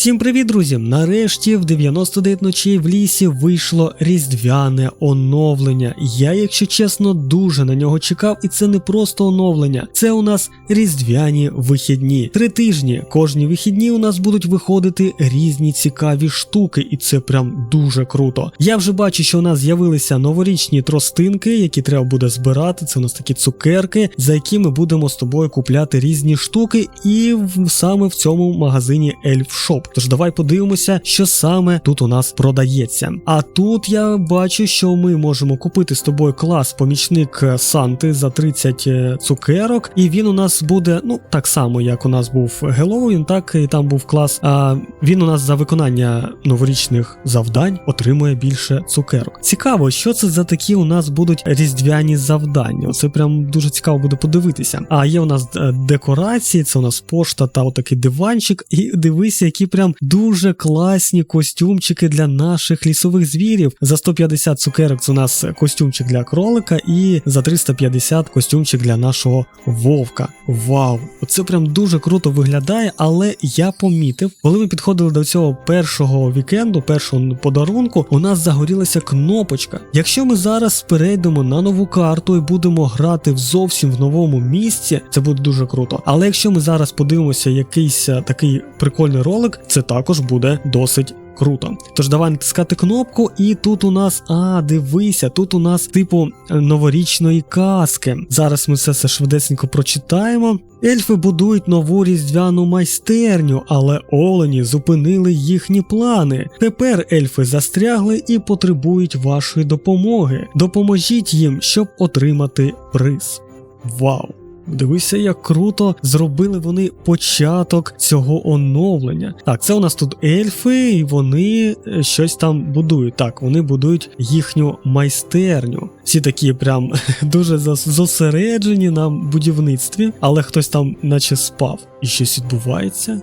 Всім привіт, друзі! Нарешті в 99 ночей в лісі вийшло різдвяне оновлення. Я, якщо чесно, дуже на нього чекав, і це не просто оновлення. Це у нас різдвяні вихідні. Три тижні. Кожні вихідні у нас будуть виходити різні цікаві штуки, і це прям дуже круто. Я вже бачу, що у нас з'явилися новорічні тростинки, які треба буде збирати. Це у нас такі цукерки, за які ми будемо з тобою купляти різні штуки, і в, саме в цьому магазині Elf Shop. Тож давай подивимося, що саме тут у нас продається. А тут я бачу, що ми можемо купити з тобою клас помічник Санти за 30 е, цукерок, і він у нас буде, ну так само, як у нас був Геловін, так і там був клас. А він у нас за виконання новорічних завдань отримує більше цукерок. Цікаво, що це за такі у нас будуть різдвяні завдання. Це прям дуже цікаво буде подивитися. А є у нас е, декорації, це у нас пошта та отакий диванчик. І дивися, які прям дуже класні костюмчики для наших лісових звірів. За 150 цукерок це у нас костюмчик для кролика, і за 350 костюмчик для нашого вовка. Вау! Це прям дуже круто виглядає, але я помітив, коли ми підходили до цього першого вікенду, першого подарунку, у нас загорілася кнопочка. Якщо ми зараз перейдемо на нову карту і будемо грати в зовсім в новому місці, це буде дуже круто. Але якщо ми зараз подивимося якийсь такий прикольний ролик, це також буде досить. Круто. Тож давай натискати кнопку, і тут у нас, а, дивися, тут у нас типу новорічної казки. Зараз ми все це швидесенько прочитаємо. Ельфи будують нову різдвяну майстерню, але олені зупинили їхні плани. Тепер ельфи застрягли і потребують вашої допомоги. Допоможіть їм, щоб отримати приз. Вау! Дивися, як круто зробили вони початок цього оновлення. Так, це у нас тут ельфи, і вони е, щось там будують. Так, вони будують їхню майстерню. Всі такі прям дуже зосереджені на будівництві, але хтось там наче спав. І щось відбувається.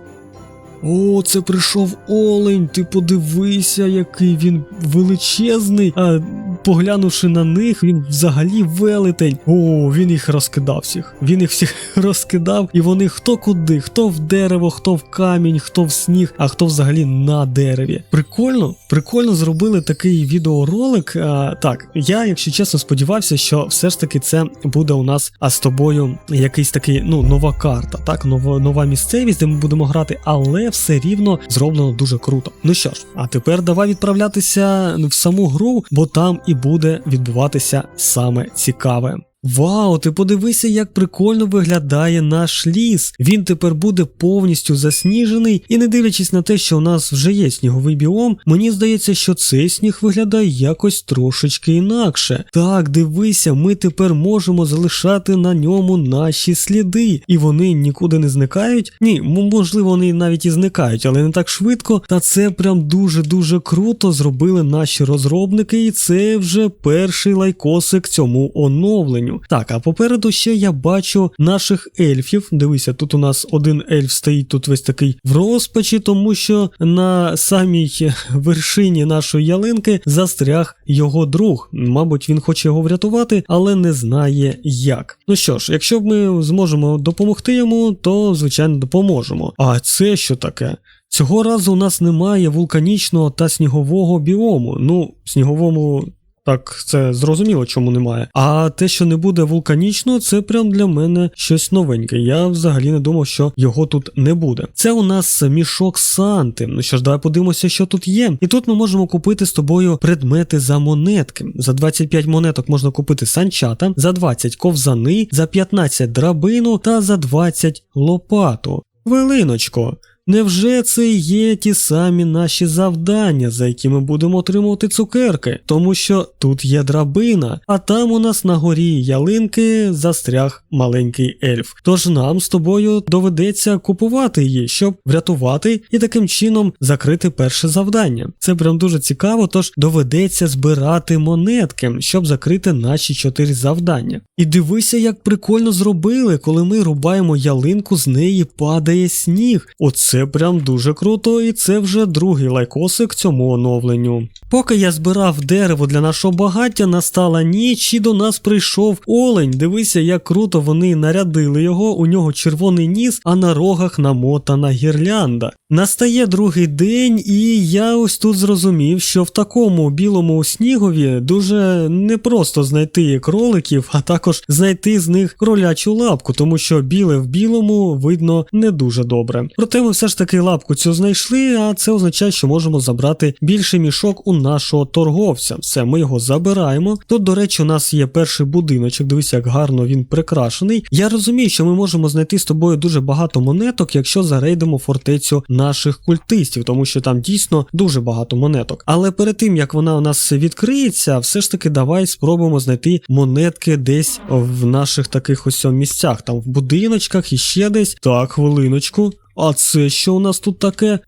О, це прийшов олень. Ти подивися, який він величезний. А поглянувши на них, він взагалі велетень. О, він їх розкидав всіх. Він їх всіх розкидав, і вони хто куди, хто в дерево, хто в камінь, хто в сніг, а хто взагалі на дереві. Прикольно, прикольно зробили такий відеоролик. А, так, я, якщо чесно, сподівався, що все ж таки це буде у нас а з тобою якийсь такий, ну, нова карта, так, нова, нова місцевість, де ми будемо грати, але все рівно зроблено дуже круто. Ну що ж, а тепер давай відправлятися в саму гру, бо там і буде відбуватися саме цікаве. Вау, ти подивися, як прикольно виглядає наш ліс. Він тепер буде повністю засніжений, і не дивлячись на те, що у нас вже є сніговий біом, мені здається, що цей сніг виглядає якось трошечки інакше. Так, дивися, ми тепер можемо залишати на ньому наші сліди, і вони нікуди не зникають. Ні, можливо, вони навіть і зникають, але не так швидко. Та це прям дуже-дуже круто зробили наші розробники, і це вже перший лайкосик цьому оновленню. Так, а попереду ще я бачу наших ельфів. Дивися, тут у нас один ельф стоїть тут весь такий в розпачі, тому що на самій вершині нашої ялинки застряг його друг. Мабуть, він хоче його врятувати, але не знає як. Ну що ж, якщо ми зможемо допомогти йому, то звичайно допоможемо. А це що таке? Цього разу у нас немає вулканічного та снігового біому. Ну, сніговому так, це зрозуміло, чому немає. А те, що не буде вулканічного, це прям для мене щось новеньке. Я взагалі не думав, що його тут не буде. Це у нас мішок Санти. Ну що ж, давай подивимося, що тут є. І тут ми можемо купити з тобою предмети за монетки. За 25 монеток можна купити санчата, за 20 ковзани, за 15 драбину та за 20 лопату. Велиночко. Невже це є ті самі наші завдання, за які ми будемо отримувати цукерки? Тому що тут є драбина, а там у нас на горі ялинки застряг маленький ельф. Тож нам з тобою доведеться купувати її, щоб врятувати і таким чином закрити перше завдання. Це прям дуже цікаво, тож доведеться збирати монетки, щоб закрити наші чотири завдання. І дивися, як прикольно зробили, коли ми рубаємо ялинку, з неї падає сніг. Оце Це прям дуже круто, і це вже другий лайкосик цьому оновленню. Поки я збирав дерево для нашого багаття, настала ніч і до нас прийшов олень. Дивися, як круто вони нарядили його. У нього червоний ніс, а на рогах намотана гірлянда. Настає другий день, і я ось тут зрозумів, що в такому білому снігові дуже непросто знайти кроликів, а також знайти з них кролячу лапку, тому що біле в білому видно не дуже добре. Проте ми все ж таки лапку цю знайшли, а це означає, що можемо забрати більший мішок у нашого торговця. Все, ми його забираємо. Тут, до речі, у нас є перший будиночок. Дивися, як гарно він прикрашений. Я розумію, що ми можемо знайти з тобою дуже багато монеток, якщо зарейдимо фортецю наших культистів, тому що там дійсно дуже багато монеток. Але перед тим як вона у нас відкриється, все ж таки давай спробуємо знайти монетки десь в наших таких ось місцях, там в будиночках і ще десь. Так, хвилиночку. А це що у нас тут таке?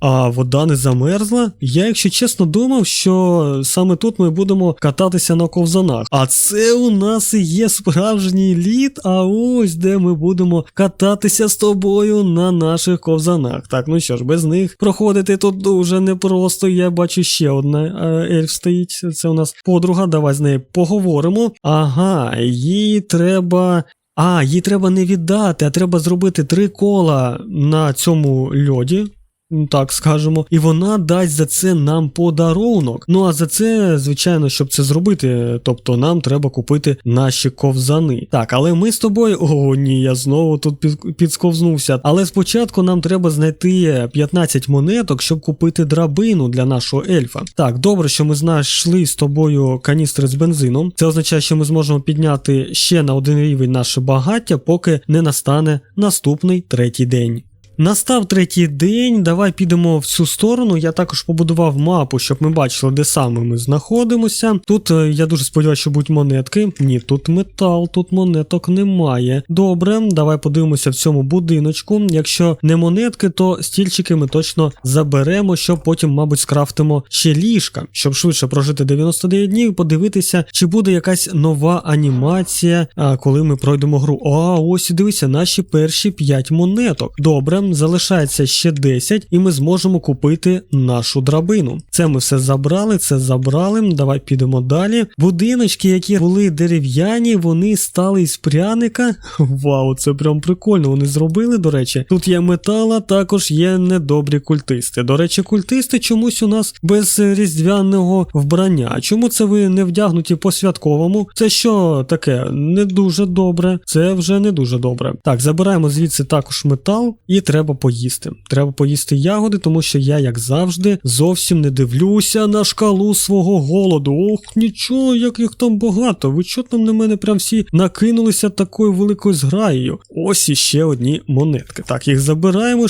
А вода не замерзла? Я, якщо чесно, думав, що саме тут ми будемо кататися на ковзанах. А це у нас і є справжній лід, а ось де ми будемо кататися з тобою на наших ковзанах. Так, ну що ж, без них проходити тут дуже непросто. Я бачу ще одна е, ельф стоїть. Це у нас подруга. Давай з нею поговоримо. Ага, їй треба. А, їй треба не віддати, а треба зробити три кола на цьому льоді. Так скажемо, і вона дасть за це нам подарунок. Ну а за це, звичайно, щоб це зробити, тобто нам треба купити наші ковзани. Так, але ми з тобою. О, ні, я знову тут під, підсковзнувся. Але спочатку нам треба знайти 15 монеток, щоб купити драбину для нашого ельфа. Так, добре, що ми знайшли з тобою каністри з бензином. Це означає, що ми зможемо підняти ще на один рівень наше багаття, поки не настане наступний третій день. Настав третій день, давай підемо в цю сторону. Я також побудував мапу, щоб ми бачили, де саме ми знаходимося. Тут е, я дуже сподіваюся, що будуть монетки. Ні, тут метал, тут монеток немає. Добре, давай подивимося в цьому будиночку. Якщо не монетки, то стільчики ми точно заберемо, щоб потім, мабуть, скрафтимо ще ліжка, щоб швидше прожити 99 днів подивитися, чи буде якась нова анімація, коли ми пройдемо гру. А, ось і дивися, наші перші 5 монеток. Добре, залишається ще 10, і ми зможемо купити нашу драбину. Це ми все забрали, це забрали. Давай підемо далі. Будиночки, які були дерев'яні, вони стали із пряника. Вау, це прям прикольно. Вони зробили, до речі. Тут є метал, також є недобрі культисти. До речі, культисти чомусь у нас без різдвяного вбрання. Чому це ви не вдягнуті по святковому? Це що таке? Не дуже добре. Це вже не дуже добре. Так, забираємо звідси також метал і треба поїсти. Треба поїсти ягоди, тому що я, як завжди, зовсім не дивлюся на шкалу свого голоду. Ох, нічого, як їх там багато. Ви чого там на мене прям всі накинулися такою великою зграєю? Ось іще одні монетки. Так, їх забираємо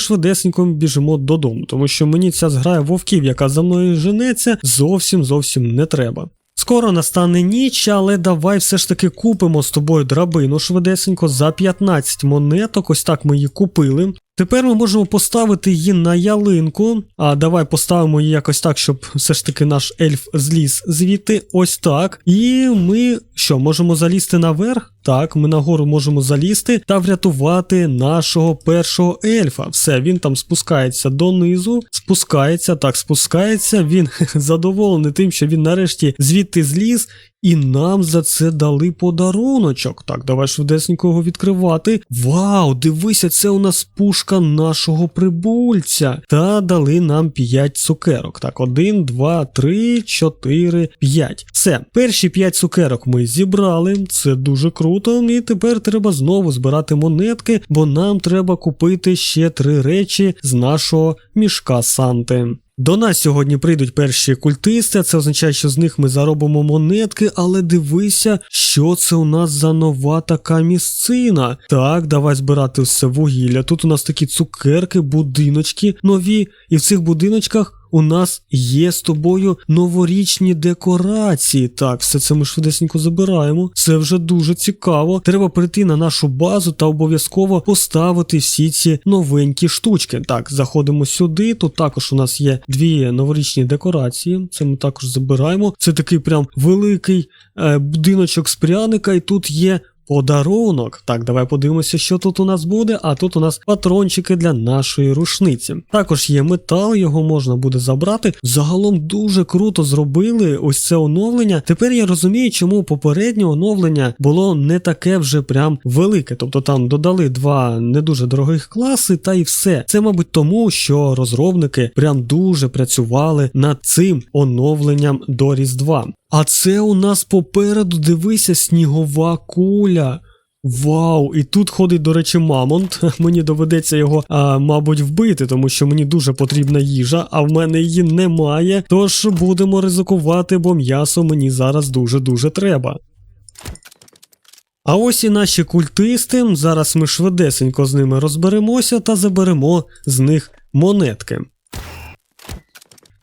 і біжимо додому, тому що мені ця зграя вовків, яка за мною женеться, зовсім зовсім не треба. Скоро настане ніч, але давай все ж таки купимо з тобою драбину швидесенько за 15 монеток. Ось так ми її купили. Тепер ми можемо поставити її на ялинку. А давай поставимо її якось так, щоб все ж таки наш ельф зліз звідти. Ось так. І ми що, можемо залізти наверх? Так, ми нагору можемо залізти та врятувати нашого першого ельфа. Все, він там спускається донизу, спускається, так, спускається. Він задоволений тим, що він нарешті звідти зліз. І нам за це дали подаруночок. Так, давай швидесенько його відкривати. Вау, дивися, це у нас пушка нашого прибульця. Та дали нам 5 цукерок. Так, 1, 2, 3, 4, 5. Все, перші 5 цукерок ми зібрали. Це дуже круто. І тепер треба знову збирати монетки, бо нам треба купити ще три речі з нашого мішка Санти. До нас сьогодні прийдуть перші культисти, це означає, що з них ми заробимо монетки, але дивися, що це у нас за нова така місцина. Так, давай збирати все вугілля. Тут у нас такі цукерки, будиночки нові, і в цих будиночках. У нас є з тобою новорічні декорації. Так, все це ми швидесенько забираємо. Це вже дуже цікаво. Треба прийти на нашу базу та обов'язково поставити всі ці новенькі штучки. Так, заходимо сюди. Тут також у нас є дві новорічні декорації. Це ми також забираємо. Це такий прям великий е, будиночок з пряника, і тут є подарунок. Так, давай подивимося, що тут у нас буде. А тут у нас патрончики для нашої рушниці. Також є метал, його можна буде забрати. Загалом дуже круто зробили ось це оновлення. Тепер я розумію, чому попереднє оновлення було не таке вже прям велике. Тобто там додали два не дуже дорогих класи, та й все. Це, мабуть, тому, що розробники прям дуже працювали над цим оновленням до Різдва. А це у нас попереду дивися снігова куля. Вау, і тут ходить, до речі, мамонт. Мені доведеться його, а, мабуть, вбити, тому що мені дуже потрібна їжа, а в мене її немає. Тож будемо ризикувати, бо м'ясо мені зараз дуже-дуже треба. А ось і наші культисти. Зараз ми швидесенько з ними розберемося та заберемо з них монетки.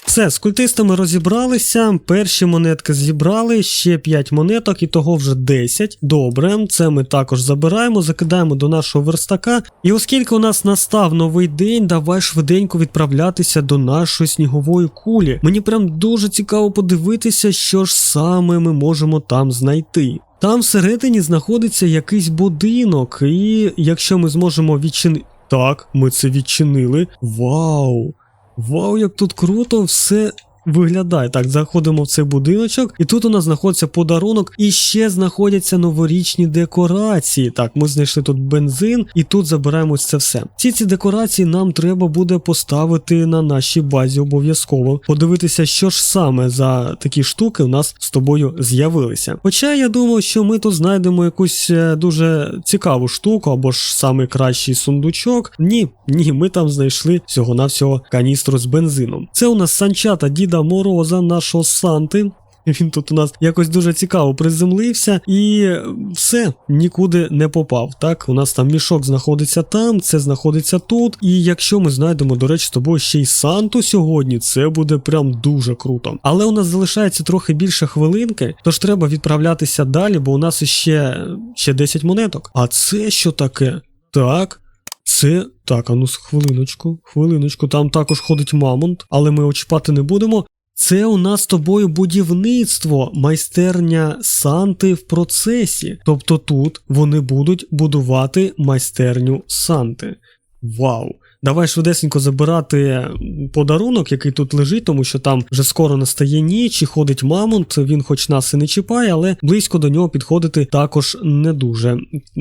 Все, з культистами розібралися. Перші монетки зібрали, ще 5 монеток, і того вже 10. Добре, це ми також забираємо, закидаємо до нашого верстака. І оскільки у нас настав новий день, давай швиденько відправлятися до нашої снігової кулі. Мені прям дуже цікаво подивитися, що ж саме ми можемо там знайти. Там всередині знаходиться якийсь будинок, і якщо ми зможемо відчинити. Так, ми це відчинили. Вау! Вау, як тут круто все виглядає. Так, заходимо в цей будиночок, і тут у нас знаходиться подарунок, і ще знаходяться новорічні декорації. Так, ми знайшли тут бензин, і тут забираємо це все. Всі ці декорації нам треба буде поставити на нашій базі обов'язково. Подивитися, що ж саме за такі штуки у нас з тобою з'явилися. Хоча я думаю, що ми тут знайдемо якусь е, дуже цікаву штуку, або ж самий кращий сундучок. Ні, ні, ми там знайшли всього-навсього каністру з бензином. Це у нас санчата Діда Мороза, нашого Санти. Він тут у нас якось дуже цікаво приземлився і все, нікуди не попав. Так, у нас там мішок знаходиться там, це знаходиться тут. І якщо ми знайдемо, до речі, з тобою ще й Санту сьогодні, це буде прям дуже круто. Але у нас залишається трохи більше хвилинки, тож треба відправлятися далі, бо у нас іще ще 10 монеток. А це що таке? Так. Це так, а ну хвилиночку, хвилиночку. Там також ходить мамонт, але ми очіпати не будемо. Це у нас з тобою будівництво, майстерня Санти в процесі. Тобто тут вони будуть будувати майстерню Санти. Вау! Давай швидесенько забирати подарунок, який тут лежить, тому що там вже скоро настає ніч і ходить мамонт. Він, хоч нас і не чіпає, але близько до нього підходити також не дуже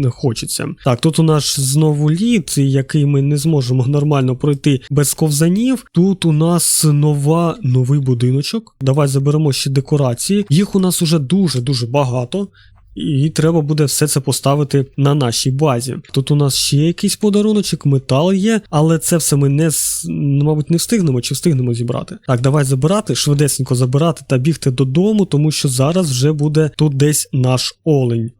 хочеться. Так, тут у нас знову лід, який ми не зможемо нормально пройти без ковзанів. Тут у нас нова новий будиночок. Давай заберемо ще декорації. Їх у нас уже дуже дуже багато. І треба буде все це поставити на нашій базі. Тут у нас ще якийсь подаруночок, метал є, але це все ми не мабуть не встигнемо чи встигнемо зібрати. Так, давай забирати, швидесенько забирати та бігти додому, тому що зараз вже буде тут десь наш олень.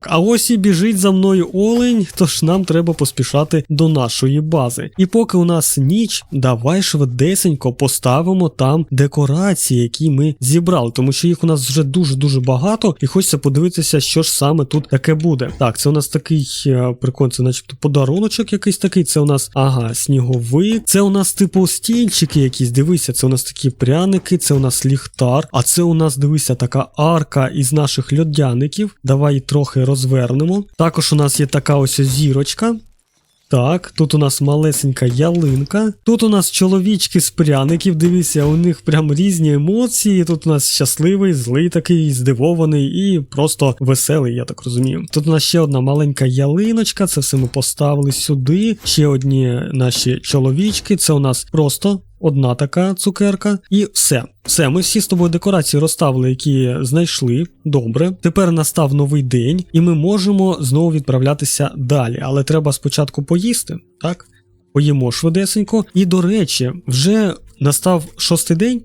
А ось і біжить за мною олень, тож нам треба поспішати до нашої бази. І поки у нас ніч, давай швидесенько поставимо там декорації, які ми зібрали, тому що їх у нас вже дуже-дуже багато, і хочеться подивитися, що ж саме тут таке буде. Так, це у нас такий е, прикольний, це начебто подаруночок якийсь такий. Це у нас, ага, сніговик. Це у нас типу стільчики якісь. Дивися, це у нас такі пряники, це у нас ліхтар. А це у нас, дивися, така арка із наших льодяників. Давай трохи розвернемо. Також у нас є така ось зірочка. Так, тут у нас малесенька ялинка. Тут у нас чоловічки з пряників, дивіться, у них прям різні емоції. Тут у нас щасливий, злий такий, здивований і просто веселий, я так розумію. Тут у нас ще одна маленька ялиночка, це все ми поставили сюди. Ще одні наші чоловічки. Це у нас просто одна така цукерка, і все. Все, ми всі з тобою декорації розставили, які знайшли. Добре. Тепер настав новий день, і ми можемо знову відправлятися далі. Але треба спочатку поїсти, так? Поїмо швидесенько. І до речі, вже настав шостий день.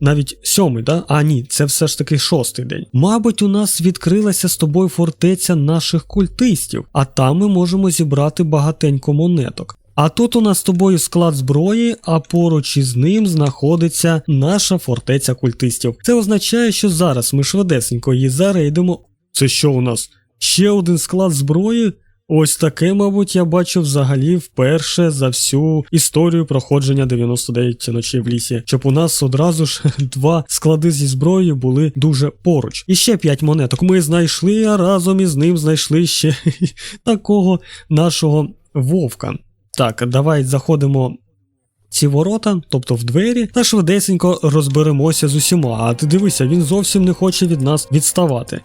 Навіть сьомий, да? А ні, це все ж таки шостий день. Мабуть, у нас відкрилася з тобою фортеця наших культистів, а там ми можемо зібрати багатенько монеток. А тут у нас з тобою склад зброї, а поруч із ним знаходиться наша фортеця культистів. Це означає, що зараз ми швидесенько її зарейдемо. Це що у нас? Ще один склад зброї? Ось таке, мабуть, я бачу взагалі вперше за всю історію проходження 99 ночей в лісі, щоб у нас одразу ж два склади зі зброєю були дуже поруч. І ще 5 монеток ми знайшли, а разом із ним знайшли ще такого нашого вовка. Так, давай заходимо. Ці ворота, тобто в двері, та швидесенько розберемося з усіма. А ти дивися, він зовсім не хоче від нас відставати.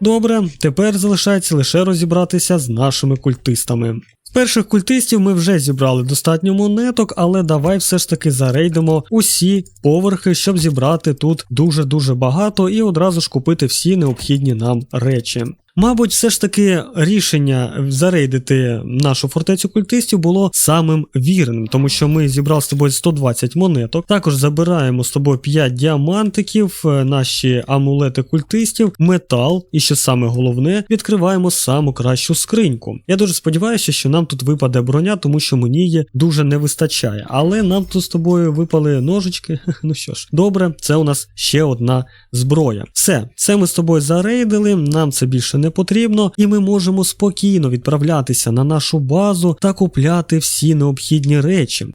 Добре, тепер залишається лише розібратися з нашими культистами. З перших культистів ми вже зібрали достатньо монеток, але давай все ж таки зарейдимо усі поверхи, щоб зібрати тут дуже-дуже багато і одразу ж купити всі необхідні нам речі. Мабуть, все ж таки рішення зарейдити нашу фортецю культистів було самим вірним, тому що ми зібрали з тобою 120 монеток. Також забираємо з тобою 5 діамантиків, е, наші амулети культистів, метал, і що саме головне, відкриваємо саму кращу скриньку. Я дуже сподіваюся, що нам тут випаде броня, тому що мені її дуже не вистачає. Але нам тут з тобою випали ножички. Ну що ж, добре, це у нас ще одна зброя. Все, це ми з тобою зарейдили, нам це більше не потрібно, і ми можемо спокійно відправлятися на нашу базу та купляти всі необхідні речі.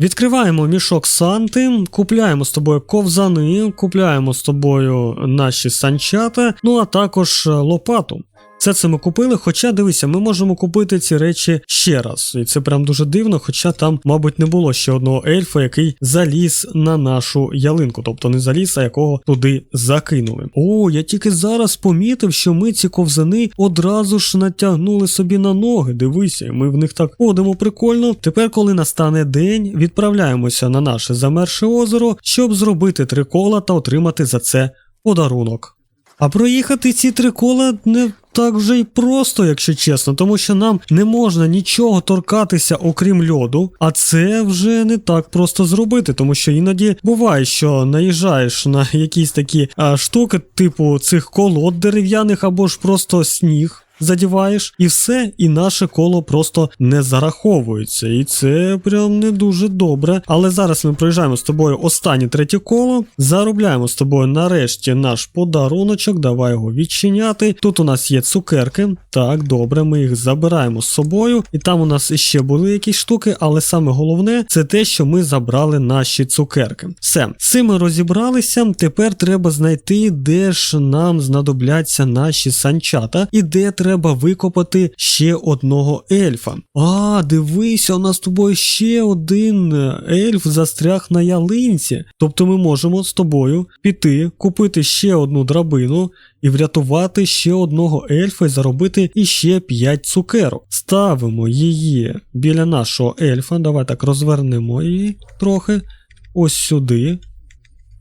Відкриваємо мішок Санти, купляємо з тобою ковзани, купляємо з тобою наші санчата, ну а також е, лопату. Все це ми купили, хоча дивися, ми можемо купити ці речі ще раз. І це прям дуже дивно, хоча там, мабуть, не було ще одного ельфа, який заліз на нашу ялинку, тобто не заліз, а якого туди закинули. О, я тільки зараз помітив, що ми ці ковзани одразу ж натягнули собі на ноги. Дивися, ми в них так ходимо прикольно. Тепер, коли настане день, відправляємося на наше замерше озеро, щоб зробити три кола та отримати за це подарунок. А проїхати ці три кола не так вже й просто, якщо чесно, тому що нам не можна нічого торкатися, окрім льоду, а це вже не так просто зробити, тому що іноді буває, що наїжджаєш на якісь такі а, штуки, типу цих колод дерев'яних або ж просто сніг. Задіваєш, і все, і наше коло просто не зараховується. І це прям не дуже добре. Але зараз ми проїжджаємо з тобою останнє третє коло, заробляємо з тобою нарешті наш подаруночок, давай його відчиняти. Тут у нас є цукерки. Так, добре, ми їх забираємо з собою. І там у нас ще були якісь штуки, але саме головне це те, що ми забрали наші цукерки. Все, з цим ми розібралися. Тепер треба знайти, де ж нам знадобляться наші санчата і де треба викопати ще одного ельфа. А, дивися, у нас з тобою ще один ельф застряг на ялинці. Тобто ми можемо з тобою піти, купити ще одну драбину і врятувати ще одного ельфа і заробити іще 5 цукерок. Ставимо її біля нашого ельфа. Давай так розвернемо її трохи. Ось сюди.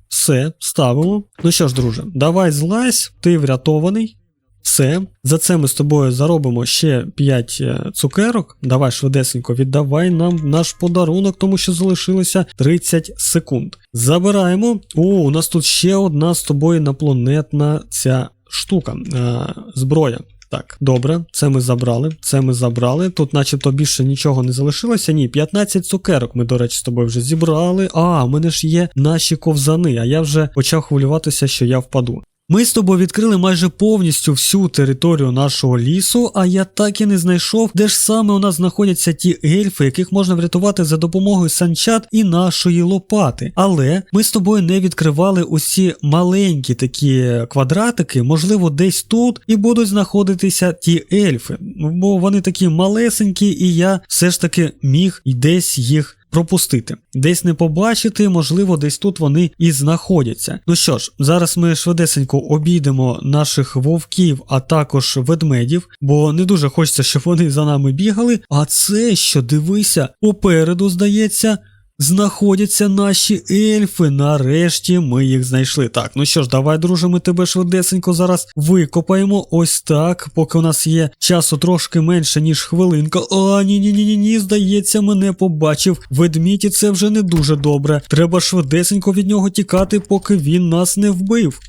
Все, ставимо. Ну що ж, друже, давай злазь, ти врятований. Все, за це ми з тобою заробимо ще 5 е, цукерок. Давай швидесенько віддавай нам наш подарунок, тому що залишилося 30 секунд. Забираємо. О, у нас тут ще одна з тобою інопланетна ця штука, е, зброя. Так, добре, це ми забрали, це ми забрали. Тут, начебто, більше нічого не залишилося. Ні, 15 цукерок ми, до речі, з тобою вже зібрали. А, у мене ж є наші ковзани, а я вже почав хвилюватися, що я впаду. Ми з тобою відкрили майже повністю всю територію нашого лісу, а я так і не знайшов, де ж саме у нас знаходяться ті ельфи, яких можна врятувати за допомогою санчат і нашої лопати. Але ми з тобою не відкривали усі маленькі такі квадратики, можливо, десь тут і будуть знаходитися ті ельфи, бо вони такі малесенькі, і я все ж таки міг і десь їх пропустити. Десь не побачити, можливо, десь тут вони і знаходяться. Ну що ж, зараз ми швидесенько обійдемо наших вовків, а також ведмедів, бо не дуже хочеться, щоб вони за нами бігали. А це що, дивися, попереду, здається. Знаходяться наші ельфи. Нарешті ми їх знайшли. Так, ну що ж, давай, друже, ми тебе швидесенько зараз викопаємо. Ось так, поки у нас є часу трошки менше, ніж хвилинка. А, ні, ні, ні, ні, ні, здається, мене побачив. Ведмідь це вже не дуже добре. Треба швидесенько від нього тікати, поки він нас не вбив.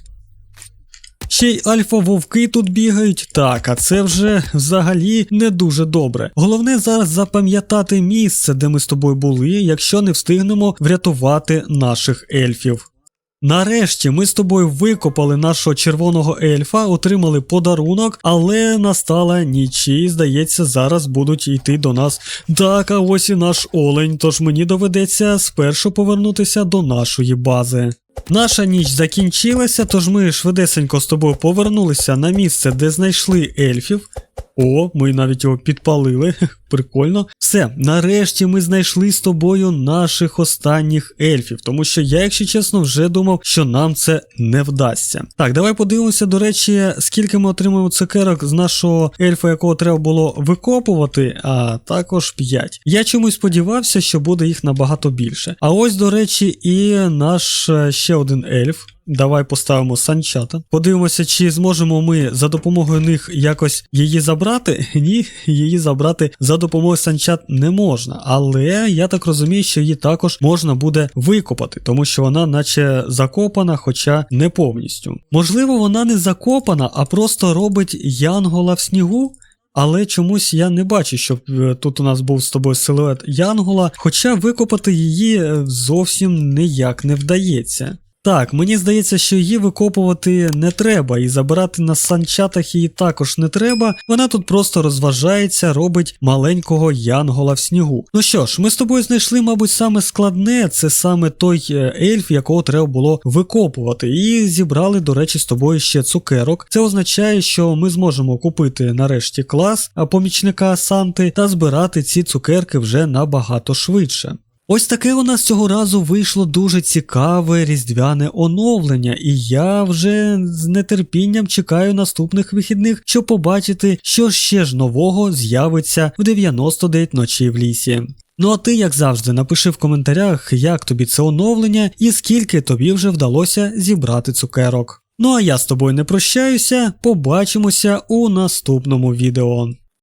Ще й альфа-вовки тут бігають. Так, а це вже взагалі не дуже добре. Головне зараз запам'ятати місце, де ми з тобою були, якщо не встигнемо врятувати наших ельфів. Нарешті ми з тобою викопали нашого червоного ельфа, отримали подарунок, але настала ніч і, здається, зараз будуть йти до нас. Так, а ось і наш олень, тож мені доведеться спершу повернутися до нашої бази. Наша ніч закінчилася, тож ми швидесенько з тобою повернулися на місце, де знайшли ельфів. О, ми навіть його підпалили. Прикольно. Все, нарешті ми знайшли з тобою наших останніх ельфів, тому що я, якщо чесно, вже думав, що нам це не вдасться. Так, давай подивимося, до речі, скільки ми отримаємо цукерок з нашого ельфа, якого треба було викопувати, а також 5. Я чомусь сподівався, що буде їх набагато більше. А ось, до речі, і наш е, ще один ельф. Давай поставимо санчата. Подивимося, чи зможемо ми за допомогою них якось її забрати. Ні, її забрати за допомогою санчат не можна. Але я так розумію, що її також можна буде викопати, тому що вона, наче закопана, хоча не повністю. Можливо, вона не закопана, а просто робить янгола в снігу. Але чомусь я не бачу, щоб е, тут у нас був з тобою силует Янгола, хоча викопати її е, зовсім ніяк не вдається. Так, мені здається, що її викопувати не треба, і забирати на санчатах її також не треба. Вона тут просто розважається, робить маленького янгола в снігу. Ну що ж, ми з тобою знайшли, мабуть, саме складне, це саме той е, ельф, якого треба було викопувати. І зібрали, до речі, з тобою ще цукерок. Це означає, що ми зможемо купити нарешті клас помічника Санти та збирати ці цукерки вже набагато швидше. Ось таке у нас цього разу вийшло дуже цікаве різдвяне оновлення, і я вже з нетерпінням чекаю наступних вихідних, щоб побачити, що ще ж нового з'явиться в 99 ночі в лісі. Ну а ти, як завжди, напиши в коментарях, як тобі це оновлення і скільки тобі вже вдалося зібрати цукерок. Ну а я з тобою не прощаюся, побачимося у наступному відео.